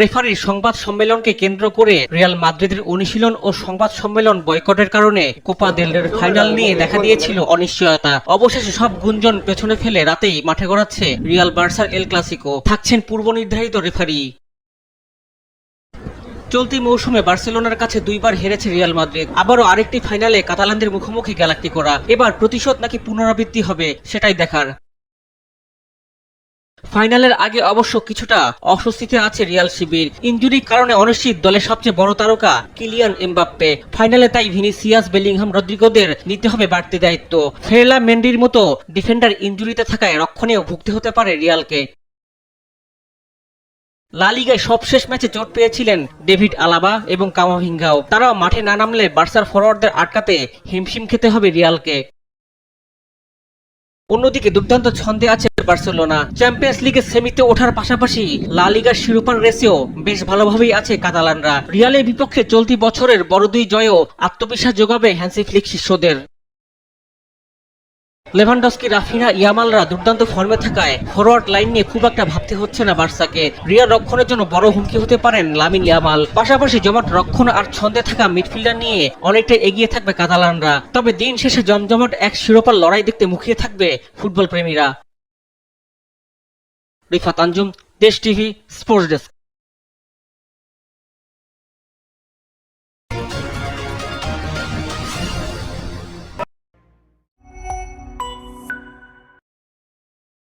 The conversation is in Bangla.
রেফারির সংবাদ সম্মেলনকে কেন্দ্র করে রিয়াল মাদ্রিদের অনুশীলন ও সংবাদ সম্মেলন বয়কটের কারণে কোপা দেল রের ফাইনাল নিয়ে দেখা দিয়েছিল অনিশ্চয়তা। অবশেষে সব গুঞ্জন পেছনে ফেলে রাতেই মাঠে গড়াচ্ছে রিয়াল বার্সার এল ক্লাসিকো। থাকছেন পূর্ব নির্ধারিত রেফারি। চলতি মৌসুমে বার্সেলোনার কাছে দুইবার হেরেছে রিয়াল মাদ্রিদ। আবারও আরেকটি ফাইনালে কাতালানদের মুখোমুখি গ্যালাক্টি করা এবার প্রতিশোধ নাকি পুনরাবৃত্তি হবে, সেটাই দেখার। ফাইনালের আগে অবশ্য কিছুটা অস্বস্তিতে আছে রিয়াল শিবির। ইঞ্জুরির কারণে অনিশ্চিত দলের সবচেয়ে বড় তারকা কিলিয়ান এমবাপ্পে। ফাইনালে তাই ভিনিসিয়াস, বেলিংহাম, রদ্রিগোদের নিতে হবে বাড়তি দায়িত্ব। ফেরলা মেন্ডির মতো ডিফেন্ডার ইঞ্জুরিতে থাকায় রক্ষণেও ভুগতে হতে পারে রিয়ালকে। লালিগায় সবশেষ ম্যাচে চোট পেয়েছিলেন ডেভিড আলাবা এবং কামাভিঙ্গাও। তারাও মাঠে না নামলে বার্সার ফরোয়ার্ডদের আটকাতে হিমশিম খেতে হবে রিয়ালকে। অন্যদিকে দুর্দান্ত ছন্দে আছে বার্সেলোনা। চ্যাম্পিয়ন্স লিগের সেমিতে ওঠার পাশাপাশি লা লিগার শিরোপার রেসেও বেশ ভালোভাবেই আছে কাতালানরা। রিয়ালের বিপক্ষে চলতি বছরের বড় দুই জয়ও আত্মবিশ্বাস যোগাবে হ্যান্সি ফ্লিক শিষ্যদের। লেভানডস্কি, রাফিনা, ইয়ামালরা দুর্দান্ত ফর্মে থাকায় ফরওয়ার্ড লাইন নিয়ে খুব একটা ভাবতে হচ্ছে না বার্সাকে। রিয়াল রক্ষণের জন্য বড় হুমকি হতে পারেন লামিন ইয়ামাল। পাশাপাশি জমাট রক্ষণ আর ছন্দে থাকা মিডফিল্ডার নিয়ে অনেকটা এগিয়ে থাকবে কাতালানরা। তবে দিন শেষে জমজমাট এক শিরোপার লড়াই দেখতে মুখিয়ে থাকবে ফুটবল প্রেমীরা। রিফাত আঞ্জুম, দেশ টিভি, স্পোর্টস ডেস্ক।